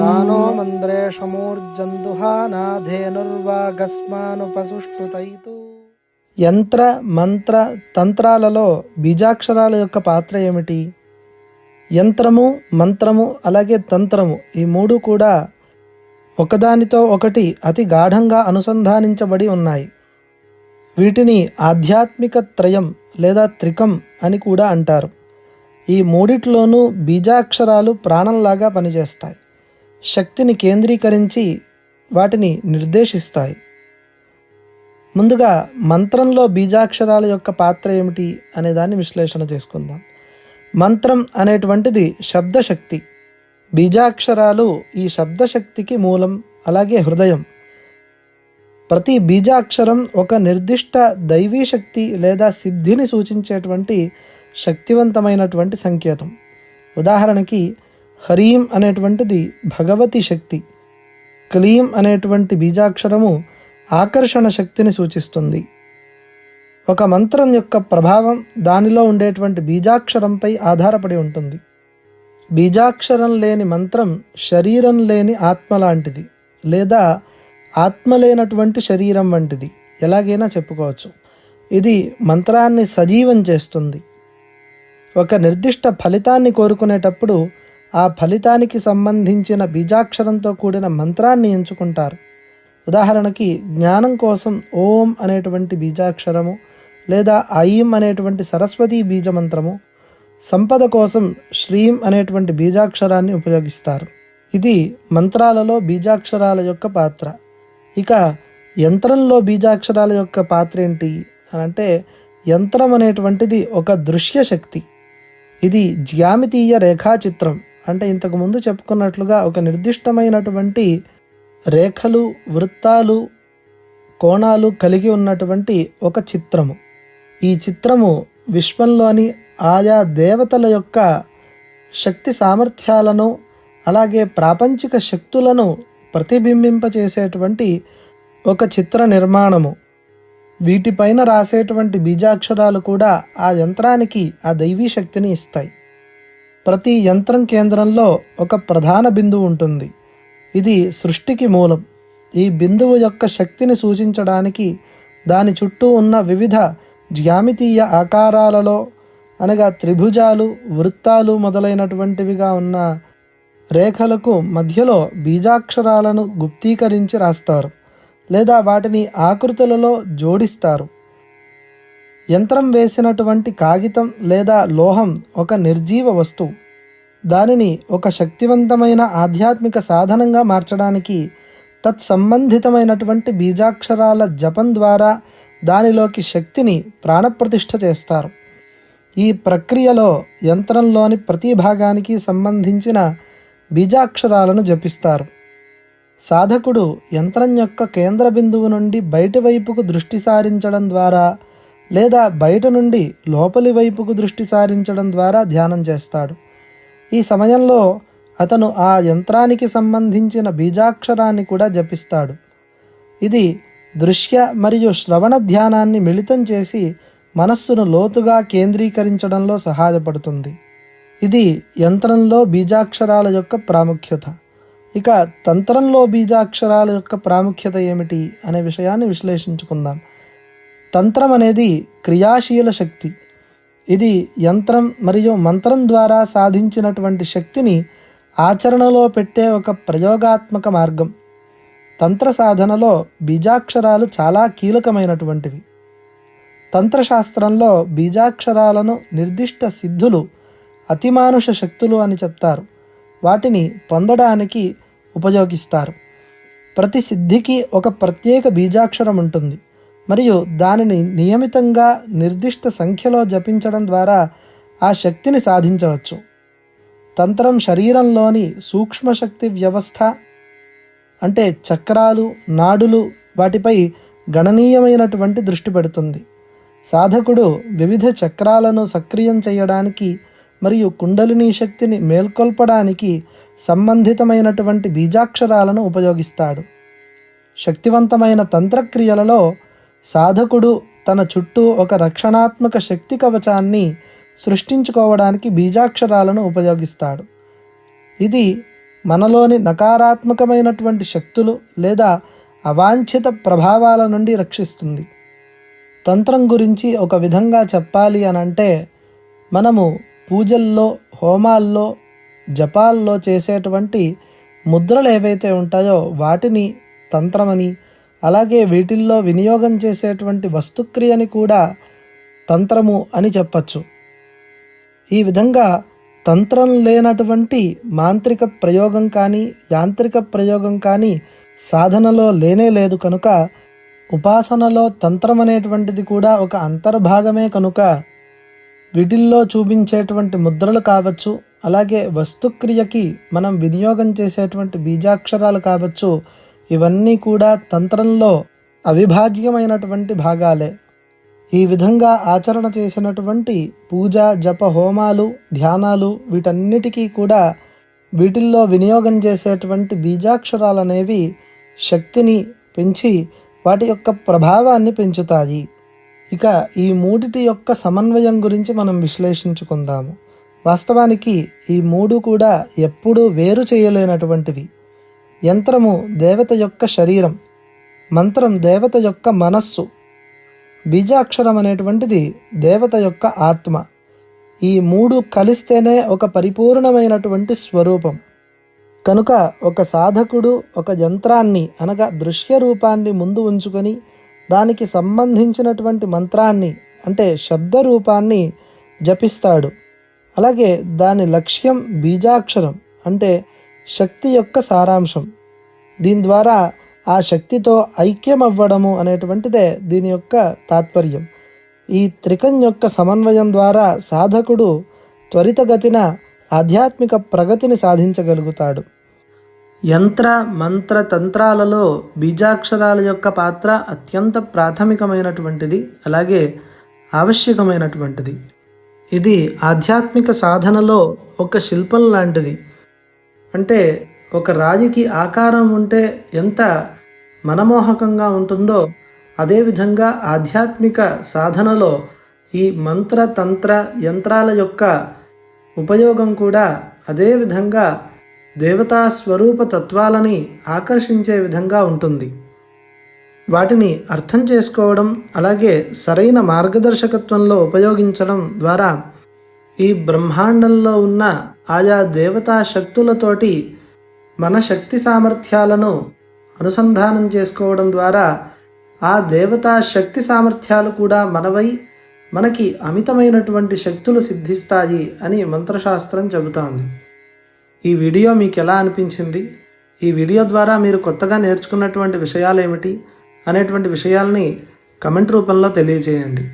సానో మంద్రేషమూర్జందుహానాధేనుర్వాగస్మానుపసుష్టుతైతు యంత్ర మంత్ర తంత్రాలలో బీజాక్షరాల యొక్క పాత్ర ఏమిటి? యంత్రము మంత్రము అలాగే తంత్రము ఈ మూడు కూడా ఒకదానితో ఒకటి అతి గాఢంగా అనుసంధానించబడి ఉన్నాయి. వీటిని ఆధ్యాత్మిక త్రయం లేదా త్రికం అని కూడా అంటారు. ఈ మూడిట్లోనూ బీజాక్షరాలు ప్రాణంలాగా పనిచేస్తాయి. శక్తిని కేంద్రీకరించి వాటిని నిర్దేశిస్తాయి. ముందుగా మంత్రంలో బీజాక్షరాల యొక్క పాత్ర ఏమిటి అనే దాన్ని విశ్లేషణ చేసుకుందాం. మంత్రం అనేటువంటిది శబ్దశక్తి. బీజాక్షరాలు ఈ శబ్దశక్తికి మూలం అలాగే హృదయం. ప్రతి బీజాక్షరం ఒక నిర్దిష్ట దైవీ శక్తి లేదా సిద్ధిని సూచించేటువంటి శక్తివంతమైనటువంటి సంకేతం. ఉదాహరణకి హరీం అనేటువంటిది భగవతి శక్తి. క్లీం అనేటువంటి బీజాక్షరము ఆకర్షణ శక్తిని సూచిస్తుంది. ఒక మంత్రం యొక్క ప్రభావం దానిలో ఉండేటువంటి బీజాక్షరంపై ఆధారపడి ఉంటుంది. బీజాక్షరం లేని మంత్రం శరీరం లేని ఆత్మ లాంటిది లేదా ఆత్మ లేనటువంటి శరీరం వంటిది. ఎలాగైనా చెప్పుకోవచ్చు. ఇది మంత్రాన్ని సజీవం చేస్తుంది. ఒక నిర్దిష్ట ఫలితాన్ని కోరుకునేటప్పుడు ఆ ఫలితానికి సంబంధించిన బీజాక్షరంతో కూడిన మంత్రాన్ని ఎంచుకుంటారు. ఉదాహరణకి జ్ఞానం కోసం ఓం అనేటువంటి బీజాక్షరము లేదా ఐం అనేటువంటి సరస్వతి బీజమంత్రము సంపద కోసం శ్రీం అనేటువంటి బీజాక్షరాన్ని ఉపయోగిస్తారు. ఇది మంత్రాలలో బీజాక్షరాల యొక్క పాత్ర. ఇక యంత్రంలో బీజాక్షరాల యొక్క పాత్ర ఏంటి అని అంటే యంత్రం అనేటువంటిది ఒక దృశ్య శక్తి ఇది జ్యామితీయ రేఖాచిత్రం. అంటే ఇంతకు ముందు చెప్పుకున్నట్లుగా ఒక నిర్దిష్టమైనటువంటి రేఖలు వృత్తాలు కోణాలు కలిగి ఉన్నటువంటి ఒక చిత్రము. ఈ చిత్రము విశ్వంలోని ఆయా దేవతల యొక్క శక్తి సామర్థ్యాలను అలాగే ప్రాపంచిక శక్తులను ప్రతిబింబింపచేసేటువంటి ఒక చిత్ర నిర్మాణము. వీటిపైన రాసేటువంటి బీజాక్షరాలు కూడా ఆ యంత్రానికి ఆ దైవీ శక్తిని ఇస్తాయి. ప్రతి యంత్రం కేంద్రంలో ఒక ప్రధాన బిందువు ఉంటుంది. ఇది సృష్టికి మూలం. ఈ బిందువు యొక్క శక్తిని సూచించడానికి దాని చుట్టూ ఉన్న వివిధ జ్యామితీయ ఆకారాలలో అనగా త్రిభుజాలు వృత్తాలు మొదలైనటువంటివిగా ఉన్న రేఖలకు మధ్యలో బీజాక్షరాలను గుప్తీకరించి రాస్తారు లేదా వాటిని ఆకృతులలో జోడిస్తారు. యంత్రం వేసినటువంటి కాగితం లేదా లోహం ఒక నిర్జీవ వస్తువు. దానిని ఒక శక్తివంతమైన ఆధ్యాత్మిక సాధనంగా మార్చడానికి తత్సంబంధితమైనటువంటి బీజాక్షరాల జపం ద్వారా దానిలోకి శక్తిని ప్రాణప్రతిష్ఠ చేస్తారు. ఈ ప్రక్రియలో యంత్రంలోని ప్రతి భాగానికి సంబంధించిన బీజాక్షరాలను జపిస్తారు. సాధకుడు యంత్రం యొక్క కేంద్ర బిందువు నుండి బయటి వైపుకు దృష్టి సారించడం ద్వారా లేదా బయట నుండి లోపలి వైపుకు దృష్టి సారించడం ద్వారా ధ్యానం చేస్తాడు. ఈ సమయంలో అతను ఆ యంత్రానికి సంబంధించిన బీజాక్షరాన్ని కూడా జపిస్తాడు. ఇది దృశ్య మరియు శ్రవణ ధ్యానాన్ని మిళితం చేసి మనస్సును లోతుగా కేంద్రీకరించడంలో సహాయపడుతుంది. ఇది యంత్రంలో బీజాక్షరాల యొక్క ప్రాముఖ్యత. ఇక తంత్రంలో బీజాక్షరాల యొక్క ప్రాముఖ్యత ఏమిటి అనే విషయాన్ని విశ్లేషించుకుందాం. తంత్రం అనేది క్రియాశీల శక్తి. ఇది యంత్రం మరియు మంత్రం ద్వారా సాధించినటువంటి శక్తిని ఆచరణలో పెట్టే ఒక ప్రయోగాత్మక మార్గం. తంత్ర సాధనలో బీజాక్షరాలు చాలా కీలకమైనటువంటివి. తంత్రశాస్త్రంలో బీజాక్షరాలను నిర్దిష్ట సిద్ధులు అతిమానుష శక్తులు అని చెప్తారు. వాటిని పొందడానికి ఉపయోగిస్తారు. ప్రతి సిద్ధికి ఒక ప్రత్యేక బీజాక్షరం ఉంటుంది. మరియు దానిని నియమితంగా నిర్దిష్ట సంఖ్యలో జపించడం ద్వారా ఆ శక్తిని సాధించవచ్చు. తంత్రం శరీరంలోని సూక్ష్మశక్తి వ్యవస్థ అంటే చక్రాలు నాడులు వాటిపై గణనీయమైనటువంటి దృష్టి పెడుతుంది. సాధకుడు వివిధ చక్రాలను సక్రియం చేయడానికి మరియు కుండలిని శక్తిని మేల్కొల్పడానికి సంబంధితమైనటువంటి బీజాక్షరాలను ఉపయోగిస్తాడు. శక్తివంతమైన తంత్రక్రియలలో సాధకుడు తన చుట్టూ ఒక రక్షణాత్మక శక్తి కవచాన్ని సృష్టించుకోవడానికి బీజాక్షరాలను ఉపయోగిస్తాడు. ఇది మనలోని నకారాత్మకమైనటువంటి శక్తులు లేదా అవాంఛిత ప్రభావాల నుండి రక్షిస్తుంది. తంత్రం గురించి ఒక విధంగా చెప్పాలి అని అంటే మనము పూజల్లో హోమాల్లో జపాల్లో చేసేటువంటి ముద్రలు ఏవైతే ఉంటాయో వాటిని తంత్రమని అలాగే వీటిల్లో వినియోగం చేసేటువంటి వస్తుక్రియని కూడా తంత్రము అని చెప్పచ్చు. ఈ విధంగా తంత్రం లేనటువంటి మాంత్రిక ప్రయోగం కానీ యాంత్రిక ప్రయోగం కానీ సాధనలో లేనే లేదు కనుక ఉపాసనలో తంత్రం అనేటువంటిది కూడా ఒక అంతర్భాగమే కనుక వీటిల్లో చూపించేటువంటి ముద్రలు కావచ్చు అలాగే వస్తుక్రియకి మనం వినియోగం చేసేటువంటి బీజాక్షరాలు కావచ్చు ఇవన్నీ కూడా తంత్రంలో అవిభాజ్యమైనటువంటి భాగాలే. ఈ విధంగా ఆచరణ చేసినటువంటి పూజ జప హోమాలు ధ్యానాలు వీటన్నిటికీ కూడా వీటిల్లో వినియోగం చేసేటువంటి బీజాక్షరాలు అనేవి శక్తిని పెంచి వాటి యొక్క ప్రభావాన్ని పెంచుతాయి. ఇక ఈ మూడిటి యొక్క సమన్వయం గురించి మనం విశ్లేషించుకుందాము. వాస్తవానికి ఈ మూడు కూడా ఎప్పుడూ వేరు చేయలేనటువంటివి. యంత్రము దేవత యొక్క శరీరం మంత్రం దేవత యొక్క మనస్సు బీజాక్షరం అనేటువంటిది దేవత యొక్క ఆత్మ. ఈ మూడు కలిస్తేనే ఒక పరిపూర్ణమైనటువంటి స్వరూపం. కనుక ఒక సాధకుడు ఒక యంత్రాన్ని అనగా దృశ్య రూపాన్ని ముందు ఉంచుకొని దానికి సంబంధించినటువంటి మంత్రాన్ని అంటే శబ్ద రూపాన్ని జపిస్తాడు. అలాగే దాని లక్ష్యం బీజాక్షరం అంటే శక్తి యొక్క సారాంశం. దీని ద్వారా ఆ శక్తితో ఐక్యం అవ్వడము అనేటువంటిదే దీని యొక్క తాత్పర్యం. ఈ త్రికం యొక్క సమన్వయం ద్వారా సాధకుడు త్వరితగతిన ఆధ్యాత్మిక ప్రగతిని సాధించగలుగుతాడు. యంత్ర మంత్ర తంత్రాలలో బీజాక్షరాల యొక్క పాత్ర అత్యంత ప్రాథమికమైనటువంటిది అలాగే ఆవశ్యకమైనటువంటిది. ఇది ఆధ్యాత్మిక సాధనలో ఒక శిల్పం లాంటిది. అంటే ఒక రాజుకి ఆకారం ఉంటే ఎంత మనమోహకంగా ఉంటుందో అదేవిధంగా ఆధ్యాత్మిక సాధనలో ఈ మంత్ర తంత్ర యంత్రాల యొక్క ఉపయోగం కూడా అదేవిధంగా దేవతా స్వరూప తత్వాలని ఆకర్షించే విధంగా ఉంటుంది. వాటిని అర్థం చేసుకోవడం అలాగే సరైన మార్గదర్శకత్వంలో ఉపయోగించడం ద్వారా ఈ బ్రహ్మాండంలో ఉన్న ఆయా దేవతా శక్తులతోటి మన శక్తి సామర్థ్యాలను అనుసంధానం చేసుకోవడం ద్వారా ఆ దేవతా శక్తి సామర్థ్యాలు కూడా మనవై మనకి అమితమైనటువంటి శక్తులు సిద్ధిస్తాయి అని మంత్రశాస్త్రం చెబుతోంది. ఈ వీడియో మీకు ఎలా అనిపించింది? ఈ వీడియో ద్వారా మీరు కొత్తగా నేర్చుకున్నటువంటి విషయాలు ఏమిటి? అనేటువంటి విషయాల్ని కమెంట్ రూపంలో తెలియజేయండి.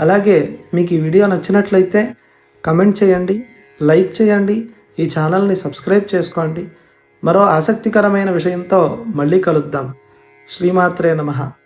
అలాగే మీకు ఈ వీడియో నచ్చినట్లయితే కమెంట్ చేయండి. లైక్ చేయండి ఈ ఛానల్ని సబ్స్క్రైబ్ చేసుకోండి. మరో ఆసక్తికరమైన విషయంతో మళ్ళీ కలుద్దాం. శ్రీమాత్రే నమః.